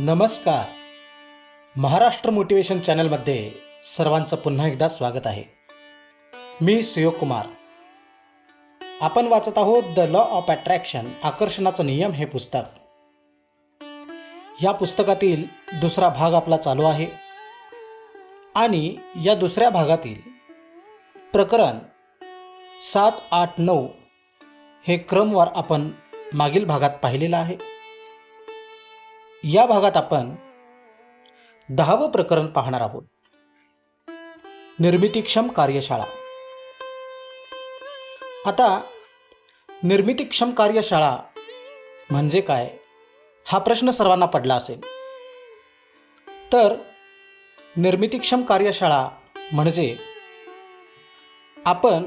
नमस्कार. महाराष्ट्र मोटिवेशन चॅनलमध्ये सर्वांचं पुन्हा एकदा स्वागत आहे. मी सुयोग कुमार. आपण वाचत आहोत द लॉ ऑफ अट्रॅक्शन आकर्षणाचा नियम हे पुस्तक. या पुस्तकातील दुसरा भाग आपला चालू आहे. आणि या दुसऱ्या भागातील प्रकरण सात आठ नऊ हे क्रमवार आपण मागील भागात पाहिलेलं आहे. या भागात आपण दहावं प्रकरण पाहणार आहोत. निर्मितीक्षम कार्यशाळा. आता निर्मितीक्षम कार्यशाळा म्हणजे काय? हा प्रश्न सर्वांना पडला असेल. तर निर्मितीक्षम कार्यशाळा म्हणजे आपण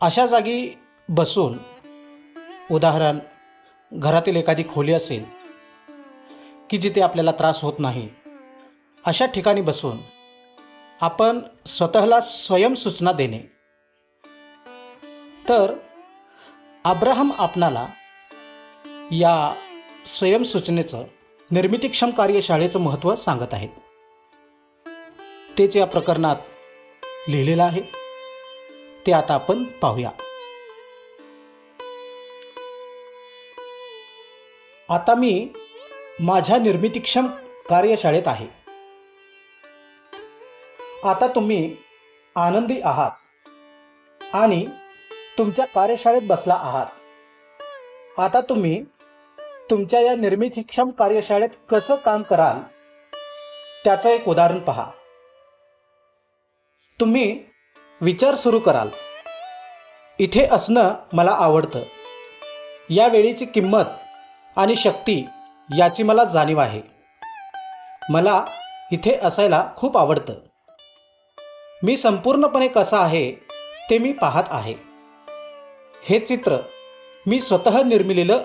अशा जागी बसून उदाहरण घरातील एखादी खोली असेल की जिथे आपल्याला त्रास होत नाही. अशा ठिकाणी बसून आपण स्वतःला स्वयंसूचना देणे. तर अब्राहम आपणाला या स्वयंसूचनेचं निर्मितीक्षम कार्यशाळेचं महत्त्व सांगत आहेत. तेच या प्रकरणात लिहिलेलं आहे. ते आता आपण पाहूया. आता मी माझ्या निर्मितीक्षम कार्यशाळेत आहे. आता तुम्ही आनंदी आहात आणि तुमच्या कार्यशाळेत बसला आहात. आता तुम्ही तुमच्या या निर्मितीक्षम कार्यशाळेत कसं काम कराल त्याचं एक उदाहरण पहा. तुम्ही विचार सुरू कराल. इथे असणं मला आवडतं. या वेळेची किंमत आणि शक्ती याची मला जाणीव आहे. मला इथे असायला खूप आवडतं. मी संपूर्णपणे कसा आहे ते मी पाहत आहे. हे चित्र मी स्वतः निर्मिलेलं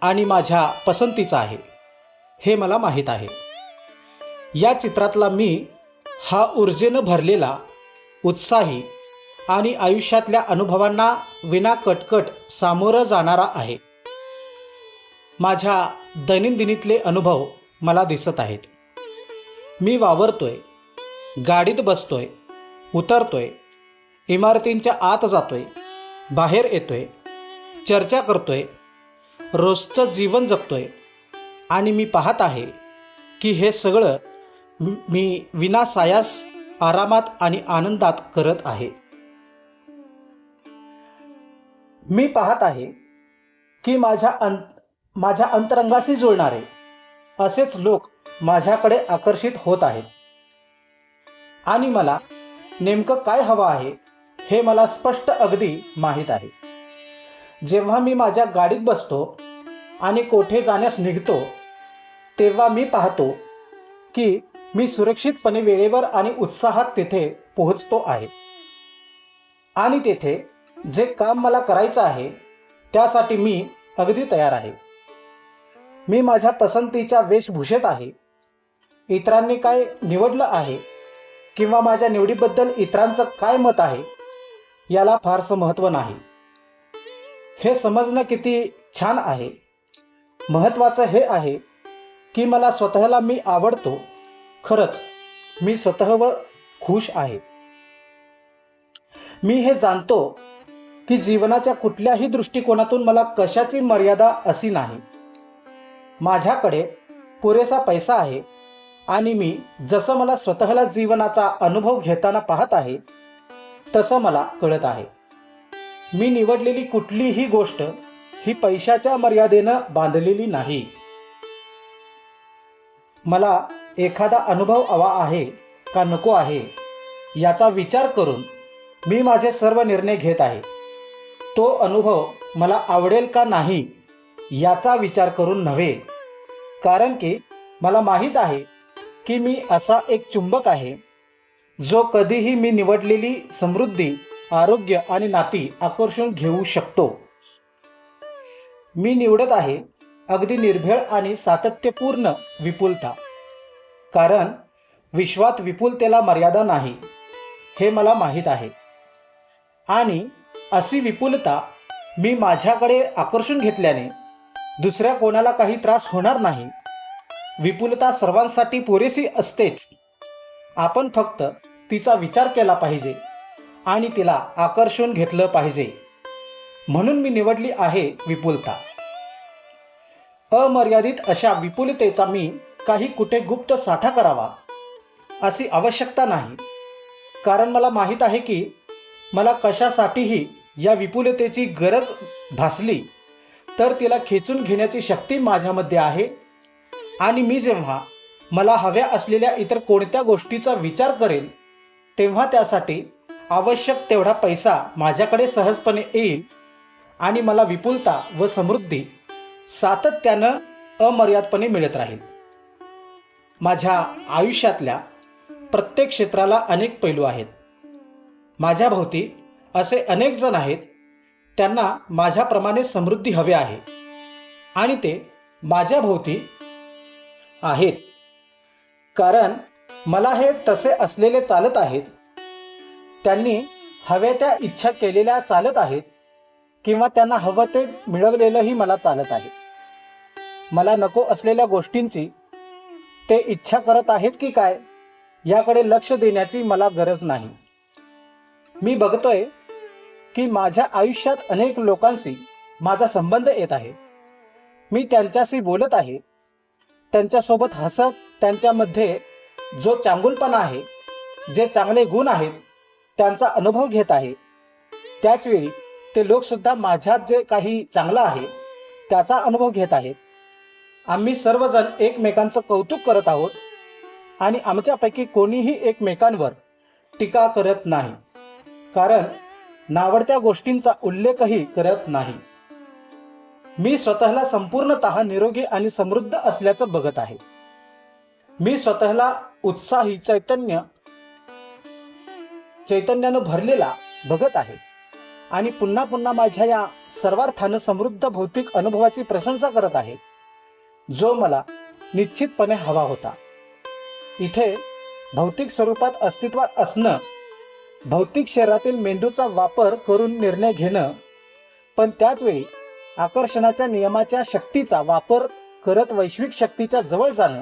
आणि माझ्या पसंतीचं आहे हे मला माहीत आहे. या चित्रातला मी हा ऊर्जेनं भरलेला उत्साही आणि आयुष्यातल्या अनुभवांना विना कटकट सामोरं जाणारा आहे. माझ्या दैनंदिनीतले अनुभव मला दिसत आहेत. मी वावरतोय गाडीत बसतोय उतरतोय इमारतींच्या आत जातोय बाहेर येतोय चर्चा करतोय रोजचं जीवन जगतोय आणि मी पाहत आहे की हे सगळं मी- विनासायास आरामात आणि आनंदात करत आहे. मी पाहत आहे की माझ्या अं माझ्या अंतरंगाशी जुळणारे असेच लोक माझ्याकडे आकर्षित होत आहेत. आणि मला नेमकं काय हवं आहे हे मला स्पष्ट अगदी माहीत आहे. जेव्हा मी माझ्या गाडीत बसतो आणि कोठे जाण्यास निघतो तेव्हा मी पाहतो की मी सुरक्षितपणे वेळेवर आणि उत्साहात तेथे पोहोचतो आहे. आणि तेथे जे काम मला करायचं आहे त्यासाठी मी अगदी तयार आहे. मी माझ्या पसंतीच्या वेशभूषेत आहे. इतरांनी काय निवडलं आहे? किंवा माझ्या निवडीबद्दल इतरांचं काय मत आहे? याला फारसं महत्त्व नाही. हे समजणं किती छान आहे. महत्त्वाचं हे आहे की मला स्वतःला मी आवडतो. खरंच मी स्वतःवर खुश आहे. मी हे जाणतो की जीवनाच्या कुठल्याही दृष्टिकोनातून मला कशाची मर्यादा अशी नाही. माझ्याकडे पुरेसा पैसा आहे आणि मी जसं मला स्वतःला जीवनाचा अनुभव घेताना पाहत आहे तसं मला कळत आहे. मी निवडलेली कुठलीही गोष्ट ही पैशाच्या मर्यादेनं बांधलेली नाही. मला एखादा अनुभव हवा आहे का नको आहे याचा विचार करून मी माझे सर्व निर्णय घेत आहे. तो अनुभव मला आवडेल का नाही याचा विचार करून नव्हे. कारण की मला माहीत आहे की मी असा एक चुंबक आहे जो कधीही मी निवडलेली समृद्धी आरोग्य आणि नाती आकर्षून घेऊ शकतो. मी निवडत आहे अगदी निर्भेळ आणि सातत्यपूर्ण विपुलता. कारण विश्वात विपुलतेला मर्यादा नाही हे मला माहीत आहे. आणि अशी विपुलता मी माझ्याकडे आकर्षून घेतल्याने दुसऱ्या कोणाला काही त्रास होणार नाही. विपुलता सर्वांसाठी पुरेशी असतेच. आपण फक्त तिचा विचार केला पाहिजे आणि तिला आकर्षून घेतलं पाहिजे. म्हणून मी निवडली आहे विपुलता. अमर्यादित अशा विपुलतेचा मी काही कुठे गुप्त साठा करावा अशी आवश्यकता नाही. कारण मला माहीत आहे की मला कशासाठीही या विपुलतेची गरज भासली. तर तिला खेचून घेण्याची शक्ती माझ्यामध्ये आहे. आणि मी जेव्हा मला हव्या असलेल्या इतर कोणत्या गोष्टीचा विचार करेल तेव्हा त्यासाठी आवश्यक तेवढा पैसा माझ्याकडे सहजपणे येईल आणि मला विपुलता व समृद्धी सातत्यानं अमर्यादपणे मिळत राहील. माझ्या आयुष्यातल्या प्रत्येक क्षेत्राला अनेक पैलू आहेत. माझ्याभोवती असे अनेक जण आहेत त्यांना माझ्याप्रमाणे समृद्धी हवे आहे. आणि ते माझ्याभोवती आहेत. कारण मला हे तसे असलेले चालत आहेत. त्यांनी हव्या त्या इच्छा केलेल्या चालत आहेत. किंवा त्यांना हवं ते मिळवलेलंही मला चालत आहे. मला नको असलेल्या गोष्टींची ते इच्छा करत आहेत की काय? याकडे लक्ष देण्याची मला गरज नाही. मी बघतोय की माझ्या आयुष्यात अनेक लोकांशी माझा संबंध येत आहे. मी त्यांच्याशी बोलत आहे. त्यांच्यासोबत हसत त्यांच्यामध्ये जो चांगुलपणा आहे जे चांगले गुण आहेत त्यांचा अनुभव घेत आहे. त्याचवेळी ते लोकसुद्धा माझ्यात जे काही चांगलं आहे त्याचा अनुभव घेत आहेत. आम्ही सर्वजण एकमेकांचं कौतुक करत आहोत आणि आमच्यापैकी कोणीही एकमेकांवर टीका करत नाही. कारण नावडत्या गोष्टींचा उल्लेखही करत नाही. मी स्वतःला संपूर्णत निरोगी आणि समृद्ध असल्याचं बघत आहे. मी स्वतःला उत्साही चैतन्य चैतन्यानं भरलेला बघत आहे. आणि पुन्हा पुन्हा माझ्या या सर्वार्थानं समृद्ध भौतिक अनुभवाची प्रशंसा करत आहे जो मला निश्चितपणे हवा होता. इथे भौतिक स्वरूपात अस्तित्वात असणं भौतिक शरीरातील मेंदूचा वापर करून निर्णय घेणं. पण त्याचवेळी आकर्षणाच्या नियमाच्या शक्तीचा वापर करत वैश्विक शक्तीच्या जवळ जाणं.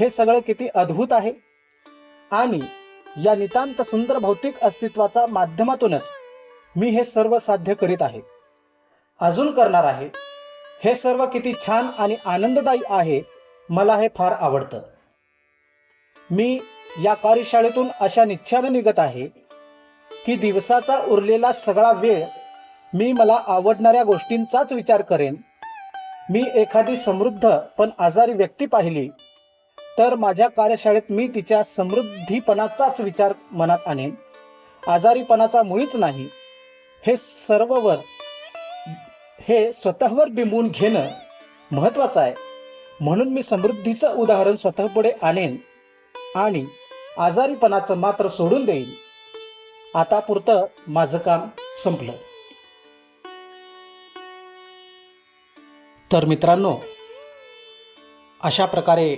हे सगळं किती अद्भुत आहे. आणि या नितांत सुंदर भौतिक अस्तित्वाचा माध्यमातूनच मी हे सर्व साध्य करीत आहे. अजून करणार आहे. हे सर्व किती छान आणि आनंददायी आहे मला हे फार आवडतं. मी या कार्यशाळेतून अशा निश्चयानं निघत आहे की दिवसाचा उरलेला सगळा वेळ मी मला आवडणाऱ्या गोष्टींचाच विचार करेन. मी एखादी समृद्ध पण आजारी व्यक्ती पाहिली तर माझ्या कार्यशाळेत मी तिच्या समृद्धीपणाचाच विचार मनात आणेन. आजारीपणाचा मुळीच नाही. हे सर्ववर हे स्वतःवर बिंबून घेणं महत्त्वाचं आहे. म्हणून मी समृद्धीचं उदाहरण स्वतःपुढे आणेन आणि आजारीपणाचं मात्र सोडून देईन. आता पुरतं माझं काम संपलं. तर मित्रांनो अशा प्रकारे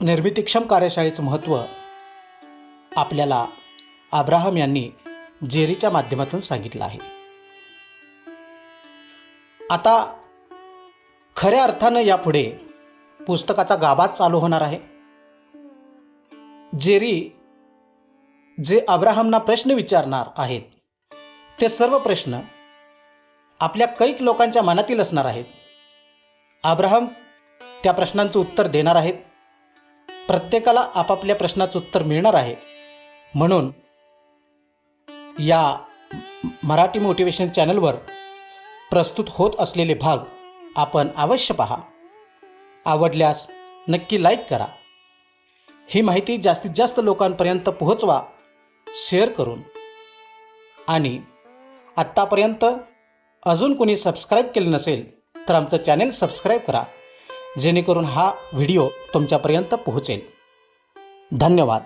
निर्मितीक्षम कार्यशाळेचं महत्त्व आपल्याला अब्राहम यांनी जेरीच्या माध्यमातून सांगितलं आहे. आता खऱ्या अर्थानं यापुढे पुस्तकाचा गाभा चालू होणार आहे. जेरी जे अब्राहमना प्रश्न विचारणार आहेत ते सर्व प्रश्न आपल्या कैक लोकांच्या मनातील असणार आहेत. अब्राहम त्या प्रश्नांचं उत्तर देणार आहेत. प्रत्येकाला आपापल्या प्रश्नाचं उत्तर मिळणार आहे. म्हणून या मराठी मोटिवेशन चॅनलवर प्रस्तुत होत असलेले भाग आपण अवश्य पहा. आवडल्यास नक्की लाईक करा. ही माहिती जास्तीत जास्त लोकांपर्यंत पोहोचवा. शेअर करून. आणि आत्तापर्यंत अजून कोणी सबस्क्राईब केलं नसेल तर आमचं चॅनेल सबस्क्राईब करा जेणेकरून हा व्हिडिओ तुमच्यापर्यंत पोहोचेल. धन्यवाद.